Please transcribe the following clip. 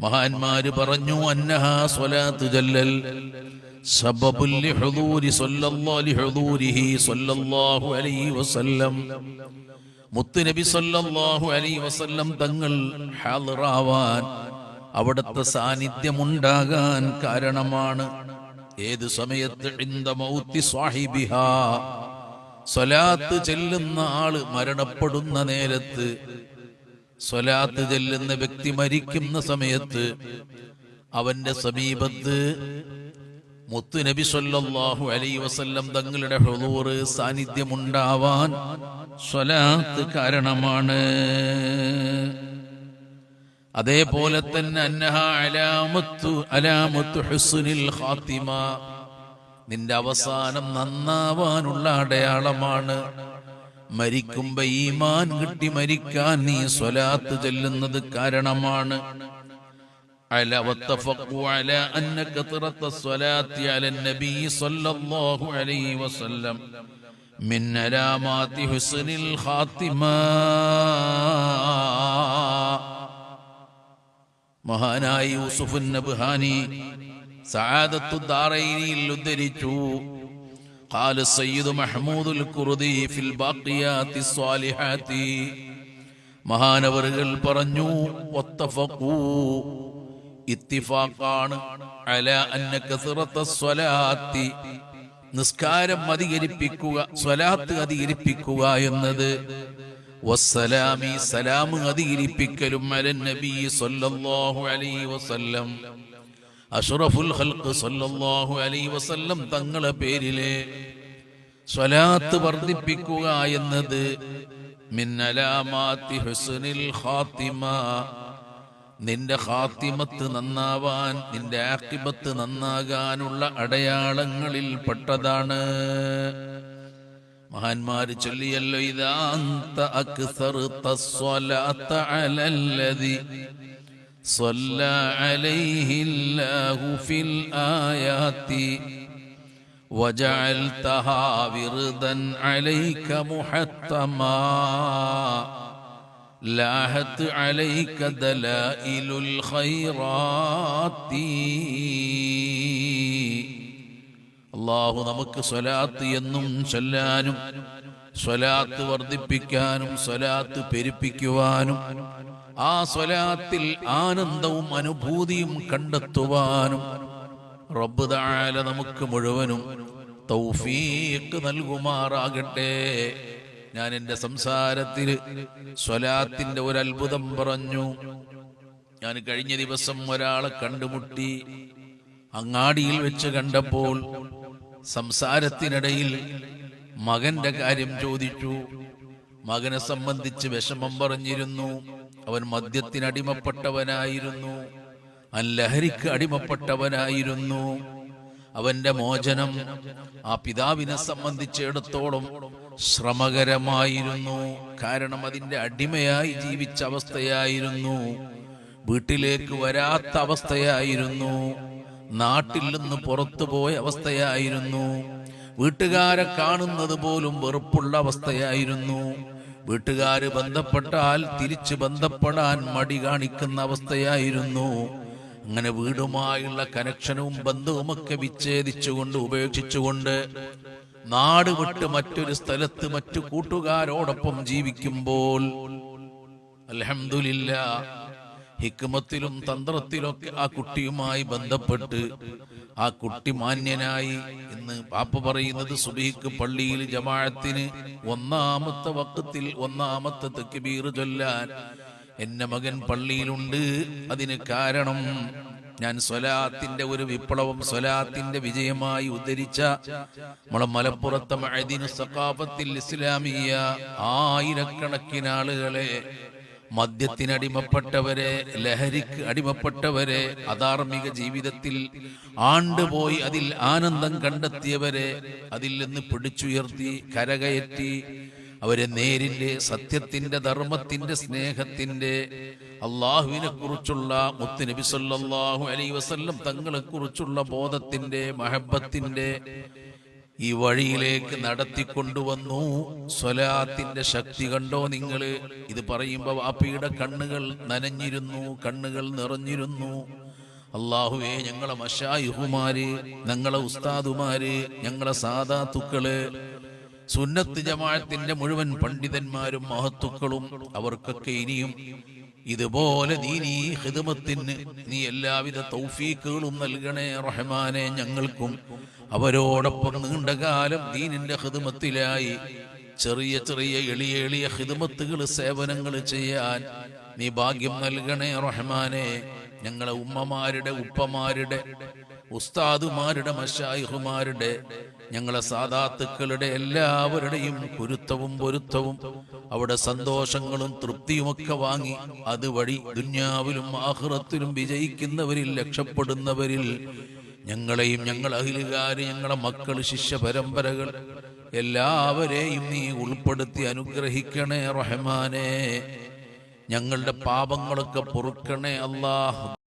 മഹാന്മാര് പറഞ്ഞു അന്നഹാ സ്വലാത്ത് ജല്ലൽ. അലൈഹി വസല്ലം. സല്ലല്ലാഹു അലൈഹി വസല്ലം തങ്ങൾ ഹാളിറാവാൻ അവിടുത്തെ സാന്നിധ്യമുണ്ടാകാൻ കാരണമാണ്. ഏത് സമയത്ത്? സ്വലാത്ത് ചെല്ലുന്ന ആൾ മരണപ്പെടുന്ന നേരത്ത് സ്വലാത്ത് ചെല്ലുന്ന വ്യക്തി മരിക്കുന്ന സമയത്ത് അവന്റെ സമീപത്ത് മുത്തു നബി സല്ലല്ലാഹു അലൈഹി വസല്ലം തങ്ങളുടെ ഹുദൂർ സാന്നിധ്യമുണ്ടാവാൻ സ്വലാത്ത് കാരണമാണ്. അതേപോലെ തന്നെ അന്നഹ അലാമത്തു ഹുസ്നിൽ ഖാത്തിമ നിന്റെ അവസാനം നന്നാവാനുള്ള അടയാളമാണ്. മരിക്കുമ്പോ ഈമാൻ കിട്ടി മരിക്കാൻ നീ സ്വലാത്ത് ചെല്ലുന്നത് കാരണമാണ് على واتفقوا على أن كثرة الصلاة على النبي صلى الله عليه وسلم من علامات حسن الخاتمة മഹാനായ യൂസുഫ് നബ്ഹാനി സആദത്തു ദാറൈനിൽ ഉദ്ധരിച്ചു قال السيد محمود الكردي في الباقيات الصالحات മഹാനവറുകൾ പറഞ്ഞു വത്തഫഖൂ ഇത്തിഫാഖാണ് അല അന്ന കസറത്ത സ്വലാത്തി നിസ്കാരം അധികരിപ്പിക്കുക സ്വലാത്ത് അധികരിപ്പിക്കുക എന്നത് വസ്സലാമി സലാം അധികരിപ്പിക്കലും അലൻ നബി സല്ലല്ലാഹു അലൈഹി വസല്ലം അഷ്റഫുൽ ഖൽഖ് സല്ലല്ലാഹു അലൈഹി വസല്ലം തങ്ങളെ പേരിലെ സ്വലാത്ത് വർദ്ധിപ്പിക്കുക എന്നത് മിന്നലാമാത്തി ഹുസ്നിൽ ഖാത്തിമ. നിന്റെ ഖാത്തിമത്ത് നന്നാവാൻ നിന്റെ ആക്കിബത്ത് നന്നാകാനുള്ള അടയാളങ്ങളിൽ പെട്ടതാണ്. മഹാന്മാര് ചൊല്ലിയല്ലോ ഇതാന്ത അക്സർ തസ്വലാത്ത അലല്ലതി صلى عليه الله في الآيات وجعلتها وردا عليك محتما لاحت عليك دلائل الخيرات അള്ളാഹു നമുക്ക് സ്വലാത്ത് എന്നും ചൊല്ലാനും സ്വലാത്ത് വർദ്ധിപ്പിക്കാനും സ്വലാത്ത് പെരുപ്പിക്കുവാനും ആ സ്വലാത്തിൽ ആനന്ദവും അനുഭൂതിയും കണ്ടെത്തുവാനും റബ്ബ് താല നമുക്ക് മുഴുവനും തൗഫീഖ് നൽകുമാറാകട്ടെ. ഞാൻ എന്റെ സംസാരത്തിൽ സ്വലാത്തിന്റെ ഒരു അത്ഭുതം പറഞ്ഞു. ഞാൻ കഴിഞ്ഞ ദിവസം ഒരാളെ കണ്ടുമുട്ടി. അങ്ങാടിയിൽ വെച്ച് കണ്ടപ്പോൾ സംസാരത്തിനിടയിൽ മകന്റെ കാര്യം ചോദിച്ചു. മകനെ സംബന്ധിച്ച് വിഷമം പറഞ്ഞിരുന്നു. അവൻ മദ്യത്തിനടിമപ്പെട്ടവനായിരുന്നു അവൻ ലഹരിക്ക് അടിമപ്പെട്ടവനായിരുന്നു. അവന്റെ മോചനം ആ പിതാവിനെ സംബന്ധിച്ചിടത്തോളം ശ്രമകരമായിരുന്നു. കാരണം അതിന്റെ അടിമയായി ജീവിച്ച അവസ്ഥയായിരുന്നു. വീട്ടിലേക്ക് വരാത്ത അവസ്ഥയായിരുന്നു. നാട്ടിൽ നിന്ന് പുറത്തു പോയ അവസ്ഥയായിരുന്നു. വീട്ടുകാരെ കാണുന്നത് പോലും വെറുപ്പുള്ള അവസ്ഥയായിരുന്നു. വീട്ടുകാര് ബന്ധപ്പെട്ടാൽ തിരിച്ചു ബന്ധപ്പെടാൻ മടി കാണിക്കുന്ന അവസ്ഥയായിരുന്നു. അങ്ങനെ വീടുമായുള്ള കനക്ഷനും ബന്ധവുമൊക്കെ വിച്ഛേദിച്ചുകൊണ്ട് ഉപേക്ഷിച്ചുകൊണ്ട് നാട് വിട്ട് മറ്റൊരു സ്ഥലത്ത് മറ്റു കൂട്ടുകാരോടൊപ്പം ജീവിക്കുമ്പോൾ അലഹമില്ല ഹിക്കുമത്തിലും തന്ത്രത്തിലൊക്കെ ആ കുട്ടിയുമായി ബന്ധപ്പെട്ട് ആ കുട്ടി മാന്യനായി ഇന്ന് പാപ്പ പറയുന്നത് സുബീക്ക് പള്ളിയിൽ ജമാഅത്തിന് ഒന്നാമത്തെ വക്കത്തിൽ ഒന്നാമത്തെ തെക്കുബീർ ചൊല്ലാൻ എന്റെ മകൻ പള്ളിയിലുണ്ട്. അതിന് കാരണം ഞാൻ സ്വലാത്തിന്റെ ഒരു വിപ്ലവം സ്വലാത്തിന്റെ വിജയമായി ഉദ്ധരിച്ച നമ്മളെ മലപ്പുറത്തെ മഅദീനു സഖാഫത്തിൽ ഇസ്ലാമിയ ആയിരക്കണക്കിന് ആളുകളെ മദ്യത്തിനടിമപ്പെട്ടവരെ ലഹരിക്ക് അടിമപ്പെട്ടവരെ അധാർമിക ജീവിതത്തിൽ ആണ്ടുപോയി അതിൽ ആനന്ദം കണ്ടെത്തിയവരെ അതിൽ നിന്ന് പിടിച്ചുയർത്തി കരകയറ്റി അവരെ നേരിന്റെ സത്യത്തിന്റെ ധർമ്മത്തിന്റെ സ്നേഹത്തിന്റെ അള്ളാഹുവിനെ കുറിച്ചുള്ള മുത്തുനബി സല്ലല്ലാഹു അലൈഹി വസല്ലം തങ്ങളെ കുറിച്ചുള്ള ബോധത്തിന്റെ മഹബത്തിന്റെ ഈ വഴിയിലേക്ക് നടത്തിക്കൊണ്ടുവന്നു. സ്വലാത്തിന്റെ ശക്തി കണ്ടോ നിങ്ങൾ? ഇത് പറയുമ്പോ വാപ്പിയുടെ കണ്ണുകൾ നനഞ്ഞിരുന്നു കണ്ണുകൾ നിറഞ്ഞിരുന്നു. അള്ളാഹുവേ ഞങ്ങളെ മഷായുഹുമാര് ഞങ്ങളെ ഉസ്താദുമാര് ഞങ്ങളെ സാധാത്തുക്കൾ സുന്നത്ത് ജമാഅത്തിന്റെ മുഴുവൻ പണ്ഡിതന്മാരും മഹത്തുക്കളും അവർക്കൊക്കെ ഇനിയും ഇതുപോലെ നീ നീ ഹിദമത്തിന് നീ എല്ലാവിധ തൗഫീക്കുകളും നൽകണേ റഹ്മാനെ ഞങ്ങൾക്കും. അവരോടൊപ്പം നീണ്ടകാലം ദീനിന്റെ ഹിദമത്തിലായി ചെറിയ ചെറിയ എളിയ എളിയ ഹിദമത്തുകൾ സേവനങ്ങൾ ചെയ്യാൻ നീ ഭാഗ്യം നൽകണേ റഹ്മാനെ. ഞങ്ങളെ ഉമ്മമാരുടെ ഉപ്പമാരുടെ ഉസ്താദുമാരുടെ മഷായിഹുമാരുടെ ഞങ്ങളെ സാധാത്തുക്കളുടെ എല്ലാവരുടെയും കുരുത്തവും പൊരുത്തവും അവിടെ സന്തോഷങ്ങളും തൃപ്തിയുമൊക്കെ വാങ്ങി അതുവഴി ദുന്യാവിലും ആഹ്റത്തിലും വിജയിക്കുന്നവരിൽ രക്ഷപ്പെടുന്നവരിൽ ഞങ്ങളെയും ഞങ്ങൾ അഹിലുകാര് ഞങ്ങളെ മക്കൾ ശിഷ്യ പരമ്പരകൾ എല്ലാവരെയും നീ ഉൾപ്പെടുത്തി അനുഗ്രഹിക്കണേ റഹ്മാനെ. ഞങ്ങളുടെ പാപങ്ങളൊക്കെ പൊറുക്കണേ അല്ലാഹ്.